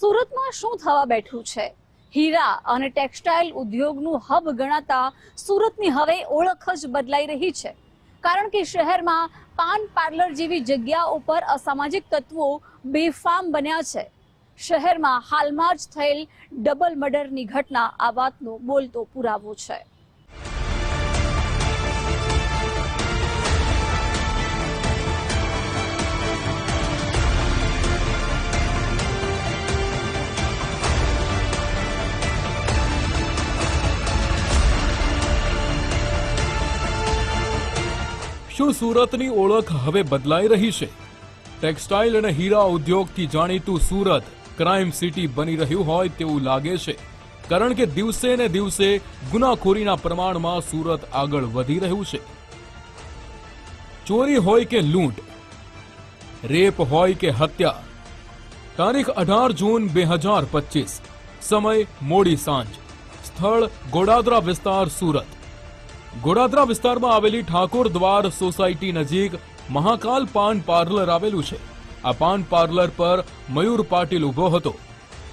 સુરતમાં શું થવા બેઠું છે? હીરા અને ટેક્સટાઇલ ઉદ્યોગનું હબ ગણાતા સુરતની હવે ઓળખ જ બદલાઈ રહી છે. કારણ કે શહેરમાં પાન પાર્લર જેવી જગ્યા ઉપર અસામાજિક તત્વો બેફામ બન્યા છે. શહેરમાં હાલમાં જ થયેલ ડબલ મર્ડરની ઘટના આ વાતનો બોલતો પુરાવો છે. શું સુરતની ઓળખ હવે બદલાઈ રહી છે? ટેક્સટાઇલ અને હીરા ઉદ્યોગથી જાણીતું સુરત ક્રાઇમ સિટી બની રહ્યું હોય તેવું લાગે છે. કારણ કે દિવસે ને દિવસે ગુનાખોરીના પ્રમાણમાં સુરત આગળ વધી રહ્યું છે. ચોરી હોય કે લૂંટ, રેપ હોય કે હત્યા, તારીખ અઢાર જૂન બે હજાર પચીસ, સમય મોડી સાંજ, સ્થળ ગોડાદરા વિસ્તાર સુરત. ગોડાદરા વિસ્તારમાં આવેલી ઠાકોર દ્વાર સોસાયટી નજીક મહાકાલ પાન પાર્લર આવેલું છે. આ પાન પાર્લર પર મયુર પાટીલ ઊભો હતો.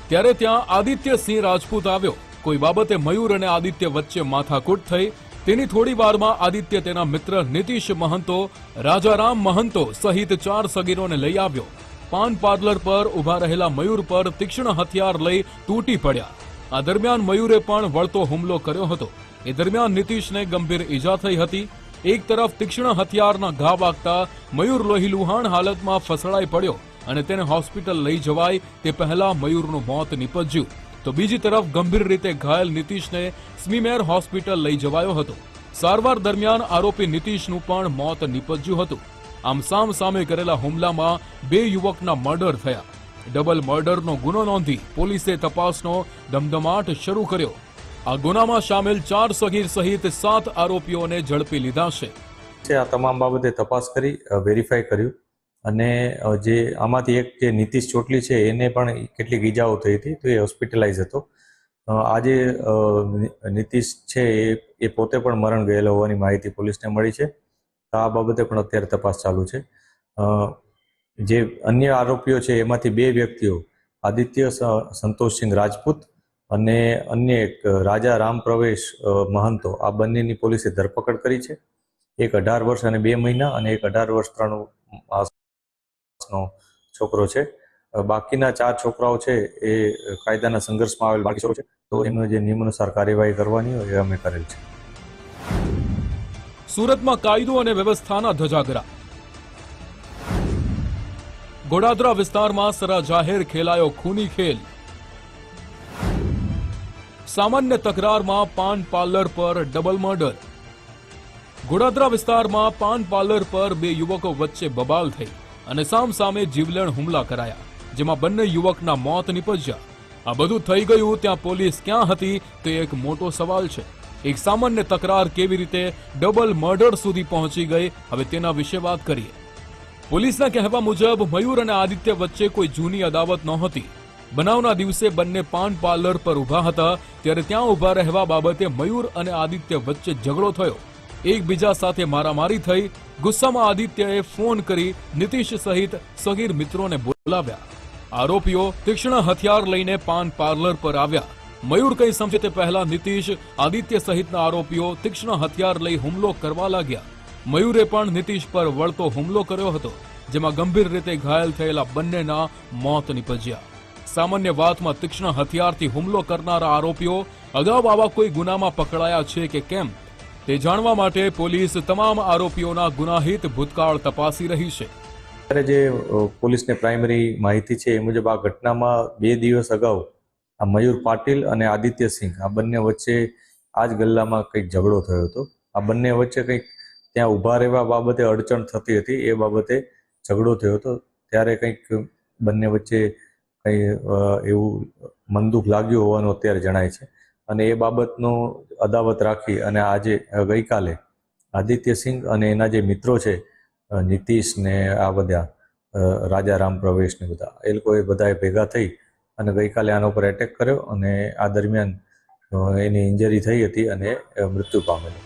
ત્યારે ત્યાં આદિત્ય સિંહ રાજપૂત આવ્યો. કોઈ બાબતે મયુર અને આદિત્ય વચ્ચે માથાકૂટ થઈ. તેની થોડી વારમાં આદિત્ય તેના મિત્ર નીતિશ મહંતો, રાજારામ મહંતો સહિત ચાર સગીરોને લઈ આવ્યો. પાન પાર્લર પર ઊભા રહેલા મયુર પર તીક્ષ્ણ હથિયાર લઈ તૂટી પડ્યા. આ દરમિયાન મયુરે પણ વળતો હુમલો કર્યો હતો. એ દરમિયાન નીતિશને ગંભીર ઈજા થઈ હતી. એક તરફ તીક્ષ્ણ હથિયારના ઘા વાગતા મયુર લોહી લુહાણ હાલતમાં ફસડાઈ પડ્યો અને તેને હોસ્પિટલ લઈ જવાય તે પહેલા મયુરનું મોત નિપજ્યું. તો બીજી તરફ ગંભીર રીતે ઘાયલ નીતિશને સ્મીમેર હોસ્પિટલ લઈ જવાયો હતો. સારવાર દરમિયાન આરોપી નીતિશનું પણ મોત નિપજ્યું હતું. આમ સામ સામે કરેલા હુમલામાં બે યુવકના મર્ડર થયા. ડબલ મર્ડરનો ગુનો નોંધી પોલીસે તપાસનો ધમધમાટ શરૂ કર્યો. આ ગુનામાં સામેલ ચાર સગીર સહિત સાત આરોપીઓને ઝડપી લીધા છે. આ તમામ બાબતે તપાસ કરી વેરીફાઈ કર્યું અને જે આમાંથી એક જે નીતિશ ચોટલી છે, એને પણ કેટલીક ઈજાઓ થઈ હતી તો એ હોસ્પિટલાઇઝ હતો. આજે નીતિશ છે, એ એ પોતે પણ મરણ ગયેલો હોવાની માહિતી પોલીસને મળી છે. તો આ બાબતે પણ અત્યારે તપાસ ચાલુ છે. જે અન્ય આરોપીઓ છે, એમાંથી બે વ્યક્તિઓ, આદિત્ય સંતોષસિંહ રાજપૂત અને અન્ય એક રાજા રામ પ્રવેશ મહંતો, આ બંનેની પોલીસે ધરપકડ કરી છે. એક અઢાર વર્ષ અને બે મહિના અને એક અઢાર વર્ષ ત્રણ માસનો છોકરો છે. બાકીના ચાર છોકરાઓ છે, એ કાયદાના સંઘર્ષમાં આવેલ બાકી છે. તો એનો જે નિયમાનુસાર કાર્યવાહી કરવાની હોય એ અમે કરેલ છે. સુરતમાં કાયદો અને વ્યવસ્થાના ધજાગરા. ગોડાદરા વિસ્તારમાં સરા જાહેર ખેલાયો ખૂની ખેલ. સામાન્ય તકરારમાં પાન પાર્લર પર ડબલ મર્ડર. ગોડાદરા વિસ્તારમાં પાન પાર્લર પર બે યુવકો વચ્ચે બબાલ થઈ અને સામ સામે જીવલેણ હુમલા કરાયા, જેમાં બંને યુવકના મોત નીપજ્યા. આ બધું થઈ ગયું ત્યાં પોલીસ ક્યાં હતી તે એક મોટો સવાલ છે. એક સામાન્ય તકરાર કેવી રીતે ડબલ મર્ડર સુધી પહોંચી ગઈ, હવે તેના વિશે વાત કરીએ. પોલીસના કહેવા મુજબ મયુર અને આદિત્ય વચ્ચે કોઈ જૂની અદાવત નહોતી. બનાવના દિવસે બંને પાન પાર્લર પર ઊભા હતા, ત્યારે ત્યાં ઊભા રહેવા બાબતે મયુર અને આદિત્ય વચ્ચે ઝઘડો થયો. એકબીજા સાથે મારામારી થઈ, ગુસ્સામાં આદિત્યએ ફોન કરી નીતિશ સહિત સગીર મિત્રોને બોલાવ્યા. આરોપીઓ તીક્ષ્ણ હથિયાર લઈને પાન પાર્લર પર આવ્યા. મયુર કંઈ સમજે તે પહેલા નીતિશ, આદિત્ય સહિતના આરોપીઓ તીક્ષ્ણ હથિયાર લઈ હુમલો કરવા લાગ્યા. મયુરે પણ નીતિશ પર વળતો હુમલો કર્યો હતો, જેમાં ગંભીર રીતે ઘાયલ થયેલા બંનેના મોત નીપજ્યા. સામાન્ય વાતમાં તીક્ષ્ણ હથિયારથી હુમલો કરનારા આરોપીઓ અગાઉ આવા કોઈ ગુનામાં પકડાયા છે કે કેમ, તે જાણવા માટે પોલીસ તમામ આરોપીઓના ગુનાહિત ભૂતકાળ તપાસી રહી છે. અત્યારે જે પોલીસને પ્રાઇમરી માહિતી છે એ મુજબ આ ઘટનામાં બે દિવસ અગાઉ આ મયુર પાટીલ અને આદિત્ય સિંહ આ બંને વચ્ચે આ જ ગલ્લામાં કંઈક ઝઘડો થયો હતો. આ બંને વચ્ચે કંઈક ત્યાં ઊભા રહેવા બાબતે અડચણ થતી હતી, એ બાબતે ઝઘડો થયો હતો. ત્યારે કંઈક બંને વચ્ચે કંઈ એવું મનદુખ લાગ્યું હોવાનું અત્યારે જણાય છે. અને એ બાબતનો અદાવત રાખી અને આજે ગઈકાલે આદિત્ય સિંહ અને એના જે મિત્રો છે નીતિશ ને આ બધા રાજા રામ પ્રવેશ ને બધા, એ લોકોએ બધાએ ભેગા થઈ અને ગઈકાલે આના ઉપર એટેક કર્યો અને આ દરમિયાન એની ઇન્જરી થઈ હતી અને મૃત્યુ પામેલો.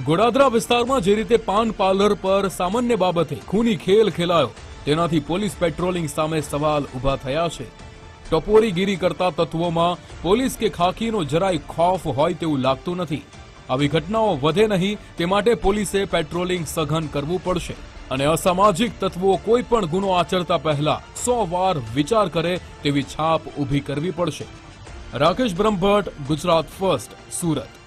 ગોડાદરા વિસ્તારમાં જે રીતે પાન પાર્લર પર સામાન્ય બાબતે ખૂની ખેલ ખેલાયો, તેનાથી પોલીસ પેટ્રોલિંગ સામે સવાલ ઊભા થયા છે. ટપોરીગીરી કરતા તત્વોમાં પોલીસ કે ખાખીનો જરાય ખોફ હોય તેવું લાગતું નથી. આવી ઘટનાઓ વધે નહીં, તે માટે પોલીસે પેટ્રોલિંગ સઘન કરવું પડશે. અને અસામાજિક તત્વો કોઈ પણ ગુનો આચરતા પહેલા સો વાર વિચાર કરે તેવી છાપ ઊભી કરવી પડશે. રાકેશ બ્રહ્મભટ્ટ, ગુજરાત ફર્સ્ટ, સુરત.